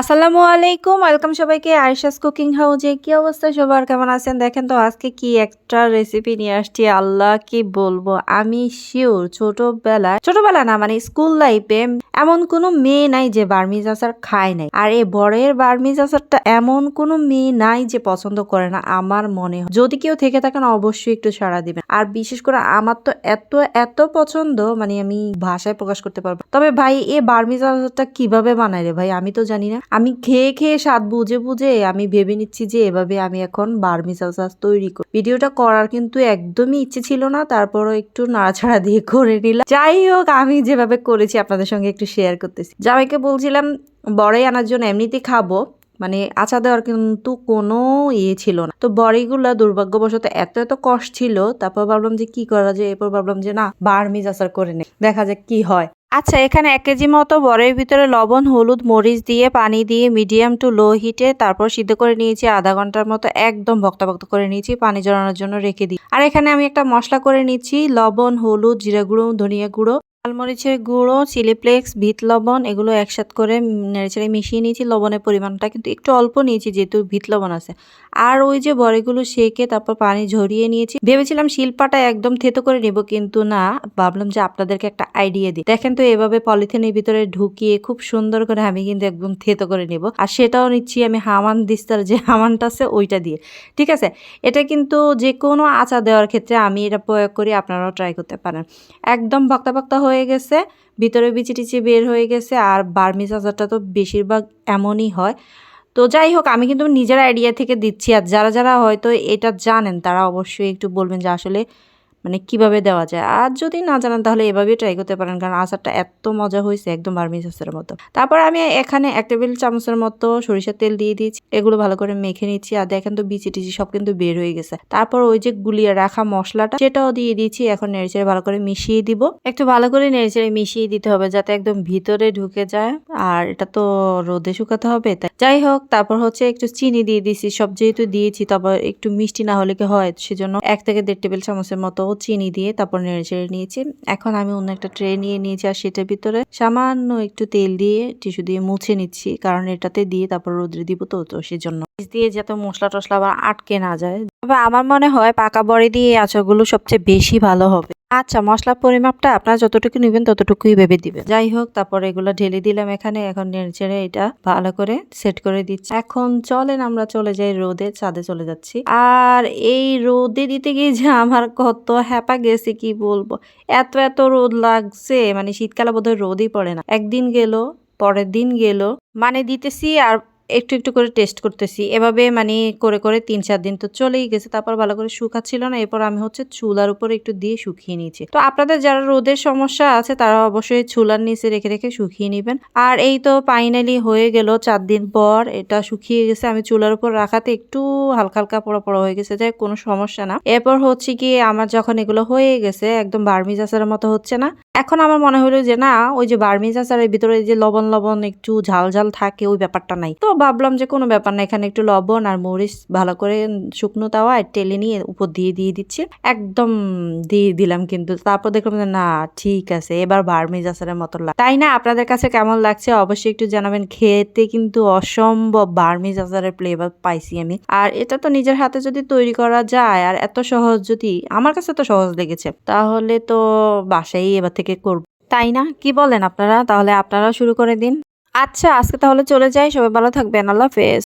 আসসালামু আলাইকুম, ওয়েলকাম সবাইকে আয়শাস কুকিং হাউজে। কি অবস্থা সবার? কেমন আছেন? দেখেন তো, আজকে কি একটা রেসিপি নিয়ে আসছি। আল্লাহ কি বলব? আমি শিওর ছোটবেলায় ছোটবেলা না মানে স্কুল লাইফে এমন কোনো মেয়ে নাই যে বার্মিজ আচার খায় নাই। আর এই বরের বার্মিজ আচারটা এমন কোনো মেয়ে নাই যে পছন্দ করে না, আমার মনে হয়। যদি কেউ থেকে থাকেন, অবশ্যই একটু সাড়া দিবেন। আর বিশেষ করে আমার তো এত এত পছন্দ মানে আমি ভাষায় প্রকাশ করতে পারব তবে ভাই এ বার্মিজ আচারটা কীভাবে বানায় রে ভাই? আমি তো জানি না। আমি খেয়ে খেয়ে স্বাদ বুঝে বুঝে আমি ভেবে নিচ্ছি যে এভাবে আমি এখন বার্মিজ আচার তৈরি করি ভিডিওটা করার কিন্তু একদমই ইচ্ছে ছিল না, তারপরও একটু নাড়াছাড়া দিয়ে করে নিলাম। যাই হোক, আমি যেভাবে করেছি আপনাদের সঙ্গে একটু শেয়ার করতেছি। জামাইকে বলছিলাম, বড়াই আনার জন্য এমনিতেই খাব। মানে আচা দেওয়ার কিন্তু কোনো ইয়ে ছিল না। তো বড়িগুলা দুর্ভাগ্যবশত এত এত কষ্ট ছিল, তারপর ভাবলাম যে কি করা যায়? এরপর ভাবলাম যে না বার্মিজ আচার করে নে দেখা যাক কি হয়। আচ্ছা এখানে এক কেজি মতো বরের ভিতরে লবণ, হলুদ, মরিচ দিয়ে পানি দিয়ে মিডিয়াম টু লো হিটে তারপর সিদ্ধ করে নিয়েছি। আধা ঘণ্টার মতো একদম ভক্তা ভক্ত করে নিয়েছি, পানি জড়ানোর জন্য রেখে দিই। আর এখানে আমি একটা মশলা করে নিচ্ছি, লবণ, হলুদ, জিরা গুঁড়ো, ধনিয়া গুঁড়ো। লালমরিচের গুঁড়ো চিলিপ্লেক্স ভিত লবণ এগুলো একসাথে করে নেড়েচেড়ে মিশিয়ে নিয়েছি। লবণের পরিমাণটা কিন্তু একটু অল্প নিয়েছি, যেহেতু ভিত লবণ আছে। আর ওই যে বড়িগুলো সেকে তারপর পানি ঝরিয়ে নিয়েছি। ভেবেছিলাম শিল্পাটা একদম থেতো করে নেব, কিন্তু না, ভাবলাম যে আপনাদেরকে একটা আইডিয়া দিই। দেখেন তো এভাবে পলিথিনের ভিতরে ঢুকিয়ে খুব সুন্দর করে আমি কিন্তু একদম থেতো করে নেব। আর সেটাও নিচ্ছি আমি হামান দিস্তার যে হামানটা আছে ওইটা দিয়ে। ঠিক আছে? এটা কিন্তু যে কোনো আচা দেওয়ার ক্ষেত্রে আমি এটা প্রয়োগ করি, আপনারাও ট্রাই করতে পারেন। একদম ভক্তা ভক্তা হয়ে গেছে, ভিতরে বিচি টিচি বের হয়ে গেছে, আর বার্মিজ আচারটা তো বেশিরভাগ এমনই হয়। তো যাই হোক, আমি কিন্তু নিজের আইডিয়া থেকে দিচ্ছি, আর যারা যারা হয়তো এটা জানেন, তারা অবশ্যই একটু বলবেন যে আসলে মানে কীভাবে দেওয়া যায়? আর যদি না জানেন তাহলে এভাবেই ট্রাই করতে পারেন। কারণ আচারটা এত মজা হয়েছে, একদম বার্মিজ সসের মতো। তারপর আমি এখানে এক টেবিল চামচের মতো সরিষার তেল দিয়ে দিয়েছি। এগুলো ভালো করে মেখে নিচ্ছি। আর দেখেন তো বিচি টিচি সব কিন্তু বের হয়ে গেছে। তারপর ওই যে গুলিয়ে রাখা মশলাটা, সেটাও দিয়ে দিয়েছি। এখন নেড়েচেড়ে ভালো করে মিশিয়ে দিব। একটু ভালো করে নেড়েচেড়ে মিশিয়ে দিতে হবে যাতে একদম ভিতরে ঢুকে যায়। আর এটা তো রোদে শুকাতে হবে, তাই যাই হোক, তারপর হচ্ছে একটু চিনি দিয়ে দিয়েছি। সব যেহেতু দিয়েছি তারপর একটু মিষ্টি না হলে কি হয়? সেজন্য এক থেকে দেড় টেবিল চামচের মতো চিনি দিয়ে তারপর নেড়ে চেড়ে নিয়েছি। এখন আমি অন্য একটা ট্রে নিয়ে নিয়েছি আর সেটার ভিতরে সামান্য একটু তেল দিয়ে টিস্যু দিয়ে মুছে নিচ্ছি, কারণ এটাতে দিয়ে তারপর রোদ্রে দিব তো তো সেজন্য। দিয়ে যাতে মশলা টসলা আবার আটকে না যায়। তবে আমার মনে হয় পাকা বড়ি দিয়ে আচারগুলো সবচেয়ে বেশি ভালো হবে। আচ্ছা মশলার পরিমাপটা আপনারা যতটুকু নেবেন ততটুকুই ভেবে দিবেন। যাই হোক, তারপর এগুলো ঢেলে দিলাম এখানে। এখন নেড়ে এটা ভালো করে সেট করে দিচ্ছি। এখন চলেন, আমরা চলে যাই রোদে, ছাদে চলে যাচ্ছি। আর এই রোদে দিতে গিয়ে যে আমার কত হ্যাপা গেছে, কি বলব? এত এত রোদ লাগছে। মানে শীতকালে বোধহয় রোদই পড়ে না। একদিন গেল, পরের দিন গেল। মানে দিতেছি আর একটু একটু করে টেস্ট করতেছি। এভাবে মানে করে করে তিন, চার দিন তো চলেই গেছে, তারপর ভালো করে শুকাচ্ছিল না, এরপর আমি হচ্ছে চুলার উপর একটু দিয়ে শুকিয়ে নিয়েছি। তো আপনাদের যারা রোদের সমস্যা আছে, তারা অবশ্যই চুলার নিচে রেখে রেখে শুকিয়ে নেবেন। আর এই তো ফাইনালি হয়ে গেল চার দিন পর, এটা শুকিয়ে গেছে। আমি চুলার উপর রাখাতে একটু হালকা হালকা পড়া পড়া হয়ে গেছে, যাই কোনো সমস্যা না। এরপর হচ্ছে কি, আমার যখন এগুলো হয়ে গেছে, একদম বার্মিজ আচারের মতো হচ্ছে না, এখন আমার মনে হলো যে না, ওই যে বার্মিজ আচারের ভিতরে যে লবণ লবণ একটু ঝাল ঝাল থাকে, ওই ব্যাপারটা নাই। তো ভাবলাম যে কোনো ব্যাপার না, এখানে একটু লবণ আর মরিচ ভালো করে শুকনো তাওয়া আর টেলে নিয়ে উপর দিয়ে দিয়ে দিচ্ছি। একদম দিয়ে দিলাম কিন্তু। তারপর দেখলাম যে না, ঠিক আছে, এবার বার্মিজ আচারের মতো লাগে তাই না? আপনাদের কাছে কেমন লাগছে? অবশ্যই একটু জানাবেন। খেতে কিন্তু অসম্ভব বার্মিজ আচারের ফ্লেভার পাইছি আমি। আর এটা তো নিজের হাতে যদি তৈরি করা যায়, আর এত সহজ যদি, আমার কাছে তো সহজ লেগেছে। তাহলে তো বাসায় এবার থেকে করব। তাই না? কি বলেন আপনারা? তাহলে আপনারা শুরু করে দিন। আচ্ছা আজকে তাহলে চলে যাই সবাই ভালো থাকবেন আল্লাহ হাফেজ।